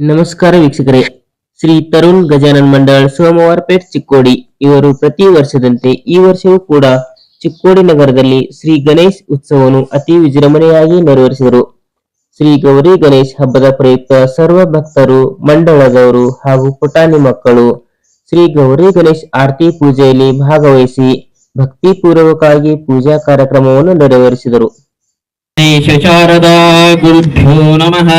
ನಮಸ್ಕಾರ ವೀಕ್ಷಕರೇ. ಶ್ರೀ ತರುಣ್ ಗಜಾನನ್ ಮಂಡಳ್ ಸೋಮವಾರಪೇಟ್ ಚಿಕ್ಕೋಡಿ. ಇವರು ಪ್ರತಿ ವರ್ಷದಂತೆ ಈ ವರ್ಷವೂ ಕೂಡ ಚಿಕ್ಕೋಡಿ ನಗರದಲ್ಲಿ ಶ್ರೀ ಗಣೇಶ್ ಉತ್ಸವವನ್ನು ಅತಿ ವಿಜೃಂಭಣೆಯಾಗಿ ನೆರವೇರಿಸಿದರು. ಶ್ರೀ ಗೌರಿ ಗಣೇಶ್ ಹಬ್ಬದ ಪ್ರಯುಕ್ತ ಸರ್ವ ಭಕ್ತರು, ಮಂಡಳದವರು ಹಾಗೂ ಪುಟಾಣಿ ಮಕ್ಕಳು ಶ್ರೀ ಗೌರಿ ಗಣೇಶ್ ಆರತಿ ಪೂಜೆಯಲ್ಲಿ ಭಾಗವಹಿಸಿ ಭಕ್ತಿಪೂರ್ವಕವಾಗಿ ಪೂಜಾ ಕಾರ್ಯಕ್ರಮವನ್ನು ನೆರವೇರಿಸಿದರು. ಶ್ರೀ ನಮಃ.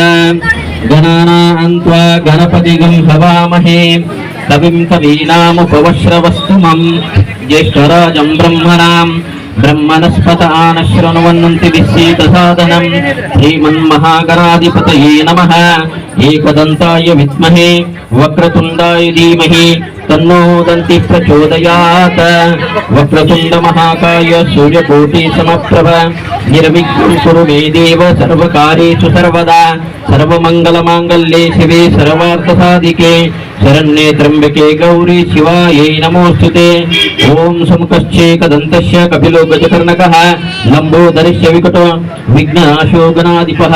గణానాన్వా గణపతిగం హవామహే కవిం కవీనాముపవశ్రవస్తమం జ్యేష్ఠరాజం బ్రహ్మణాం. బ్రహ్మణస్పత ఆనశృణ్వన్నంతి విశ్రీతసాదనం శ్రీమన్మహాగణాధిపతయే నమ. ఏకదంతాయ విద్మహే. వక్రతుండాయ ధీమహి. तन्नो दन्ति प्रचोदयात् वक्रतुण्ड महाकाय सूर्यकोटि समप्रभ निर्विघ्नं कुरु मे देव सर्वकार्येषु सर्वदा सर्वमङ्गलमाङ्गल्ये शिवे सर्वार्थसाधिके शरण्ये त्र्यम्बके गौरी शिवायै नमोऽस्तुते ॐ सुमुखश्चेकदन्तस्य कपिलो गजकर्णकः लम्बोदरस्य विकटो विघ्नाशो गणाधिपः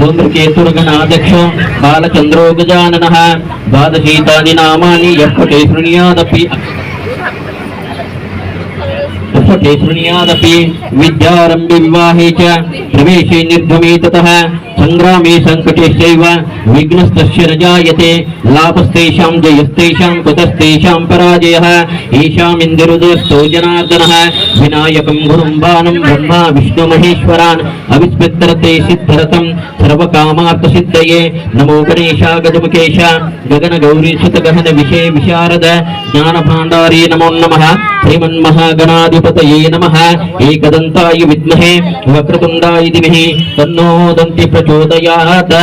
धूम्रकेतुर्गणाध्यक्ष बालचन्द्रो गजाननः द्वादशीतानि नामानि यः पठे शृणुयादपि पठे शृणुयादपि विद्यारम्भे विवाहे च प्रवेशे निर्गमे ततः సంగ్రామే సంకటే శైవ విఘ్నస్తస్య రజాయతే లాభస్తేషాం జయస్తేషాం కుతస్తేషాం పరాజయ ఏషామిందిరుదస్తో జనార్దన వినాయకం గురుం బాణం బ్రహ్మ విష్ణు మహేశ్వరాన్ అవిస్మిత్రతే సిద్ధరతం సర్వకామార్థసిద్ధయే నమో గణేశ గజముఖేశ గగన గౌరీసుత గహన విషే విశారద జ్ఞాన భాండారీ నమో నమ శ్రీమన్మహాగణాధిపతయే నమ ఏకదంతాయ విద్మహే వక్రతుండాయ దివిహి తన్నో దంతి ప్రచో బోధయాత్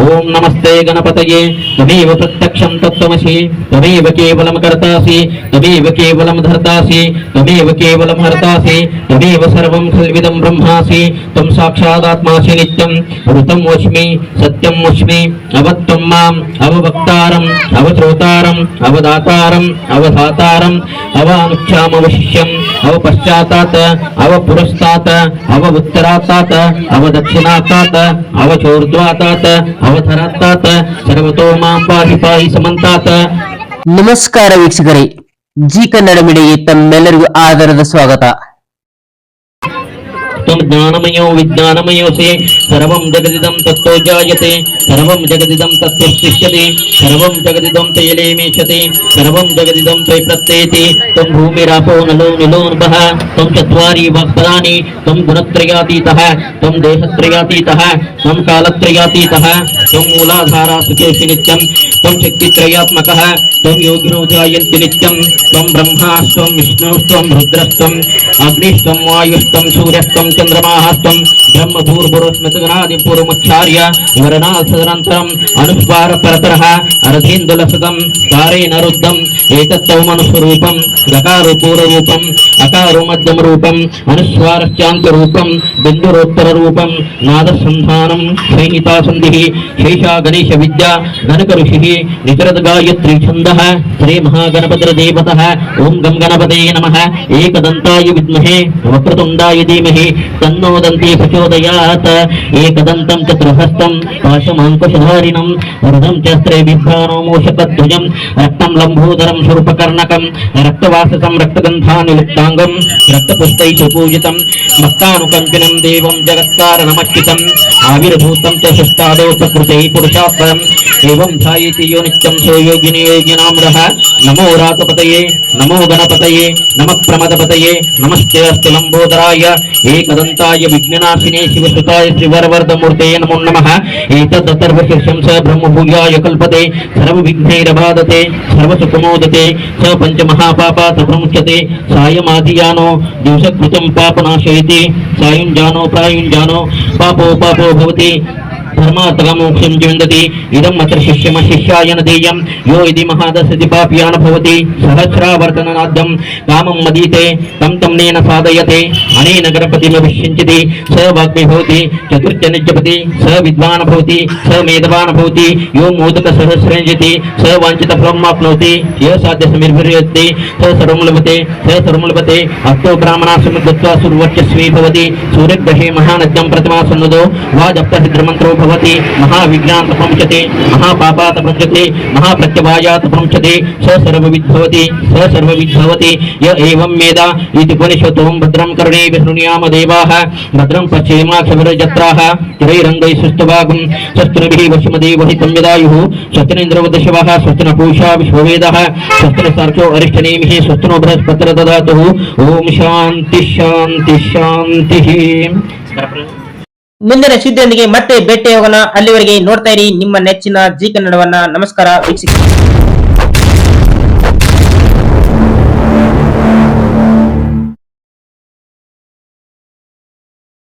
ఓం నమస్తే గణపతయే. త్వమేవ ప్రత్యక్షం తత్వమసి. త్వమేవ కేవలం కర్తాసి. త్వమేవ కేవలం ధర్తాసి. త్వమేవ కేవలం హర్తాసి. త్వమేవ సర్వం సల్విదం బ్రహ్మాసి. త్వం సాక్షాదాత్మాసి నిత్యం. ఋతం వస్మి సత్యం వస్మి. అవత్వం మాం అవవక్తారం అవశ్రోతారం అవదాతారం అవధాతారం అవానుఖ్యామవశిష్యం ಅವ ಪಶ್ಚಾತ್ತಾತ, ಅವ ಪುರಸ್ತಾತ, ಅವ ಉತ್ತರಾತ್ತಾತ, ಅವ ದಕ್ಷಿಣಾತ್ತಾತ, ಅವ ಚೌರ್ಧ್ವಾತಾತ ಅವಧರಾತ್ತಾತ ಸರ್ವತೋ ಮಾಂ ಪಾಹಿ ಪಾಹಿ ಸಮಂತಾತ. ನಮಸ್ಕಾರ ವೀಕ್ಷಕರೇ, ಜಿ ಕನ್ನಡ ಮಿಡಿಗೆ ತಮ್ಮೆಲ್ಲರಿಗೂ ಆಧಾರದ ಸ್ವಾಗತ. त्वं ज्ञानमयो विज्ञानमयोऽसि। सर्वं जगदिदं तत्तो जायते। सर्वं जगदिदं तत्त्वस्तिष्ठति सर्वं जगदिदं तैलेमेषते सर्वं जगदिदं त्वयि प्रत्येति। त्वं भूमिरापो नलो निलोन्पः त्वं चत्वारि वाक्पदानि। त्वं गुणत्रयातीतः। त्वं देहत्रयातीतः। त्वं कालत्रयातीतः। त्वं मूलाधारा सुखेषि नित्यं। त्वं शक्तित्रयात्मकः। त्वं योगिनो जायन्ति नित्यं। त्वं ब्रह्मास्त्वं विष्णुस्त्वं रुद्रस्त्वम् अग्निस्त्वं, वायुस्त्वं, सूर्यस्त्वं చంద్రమాహాస్వం ब्रह्मभूर्भुरस्मृतगणादिपूर्वमुच्चार्य वरणात् तदनन्तरम् अनुस्वार परतरः अरथीन्दुलसतम् कारेणरुद्धम् एतत्तौमनुस्वरूपम् गकारुपूर्वरूपम् अकारुमध्यमरूपम् अनुस्वारस्यान्तरूपम् बिन्दुरोत्तररूपम् नादसन्धानम् संहितासन्धिः शेषा गणेशविद्या गणकऋषिः निकरदगायत्रीछन्दः श्रीमहागणपतिर्देवतः ॐ गं गणपते नमः एकदन्ताय विद्महे वक्रतुण्डाय धीमहि तन्नो दन्ते सचो ప్రచోదయాత్ ఏకదంతం చతుర్హస్తం పాశమాంకుశధారిణం వృధం చస్త్రే బిభ్రానోమోషతధ్వజం రక్తం లంబోదరం స్వరూపకర్ణకం. రక్తవాససం రక్తగంధానిలిప్తాంగం రక్తపుష్టై పూజితం మస్తానుకంపినం దేవం జగత్కారణమర్చితం. ఆవిర్భూతం చ సుష్టాదో సకృతై పురుషాస్త్రం ఏం ధ్యాయతి యో నిత్యం సోయోగిని యోగినామృహ నమో రాతపతయే నమో గణపతయే నమ ప్రమదపతయే నమస్తే అస్తు లంబోదరాయ. ఏకదంతాయ విఘ్ననాశిని శ్రీదేవినే శివసుతాయ శివరవరదమూర్తయ నమో. నమ ఏతద్దర్వశంస బ్రహ్మభూయాయ కల్పతే సర్వ విఘ్నైరబాధతే సర్వసుఖమోదతే స పంచమహాపాపా సప్రముఖ్యతే సాయమాధియానో దివసకృతం పాపనాశయతి సాయుంజానో ప్రాయుంజానో పాపో పాపో భవతి ధర్మాత్మోక్షం జిందతి ఇదం అత్ర శిష్యమ శిష్యాయన దేయం యో ఇది మహాదశతి పాప్యాన భవతి సహస్రావర్తనార్థం కామం మదీతే తం తం నేన సాధయతే అనేన గణపతిమభిష్యంచతి స వాగ్మి భవతి చతుర్థ నిజపతి స విద్వాన్ భవతి స మేధవాన్ భవతి యో మోదక సహస్రంజతి స వాంఛిత బ్రహ్మాప్నోతి ఏ సాధ్య సమిర్భ్యతి స సర్వం స సర్వం లభతే బ్రాహ్మణాశ్రమ దత్వా సుర్వర్చస్వీ భవతి సూర్యగ్రహే మహానద్యం ప్రతిమా సన్నదో వా జప్త भवति, महाविज्ञात प्रमुचते महापापात प्रमुचते महाप्रत्यवायात प्रमुचते स सर्वविद्भवति स सर्वविद्भवति य एवं वेद इति पुनिषतों भद्रं कर्णे विष्णुयाम देवाः। भद्रं पश्येमाक्षभिरजत्राः तिरैरङ्गैः सुस्तभागं शस्त्रभिः वशुमदेवहितं यदायुः स्वस्तिनेन्द्रवदशवः स्वस्तिनपूषा विश्ववेदः स्वस्तिनसार्क्यो अरिष्टनेमिः स्वस्तिनो बृहस्पतिर् ददातुः ॐ शान्ति शान्ति, शान्तिः। ಮುಂದಿನ ಸುದ್ದಿಯೊಂದಿಗೆ ಮತ್ತೆ ಭೇಟಿಯಾಗೋಣ. ಅಲ್ಲಿವರೆಗೆ ನೋಡ್ತಾ ಇರಿ ನಿಮ್ಮ ನೆಚ್ಚಿನ ಜಿ ಕನ್ನಡವನ್ನ. ನಮಸ್ಕಾರ ವೀಕ್ಷಿಸಿ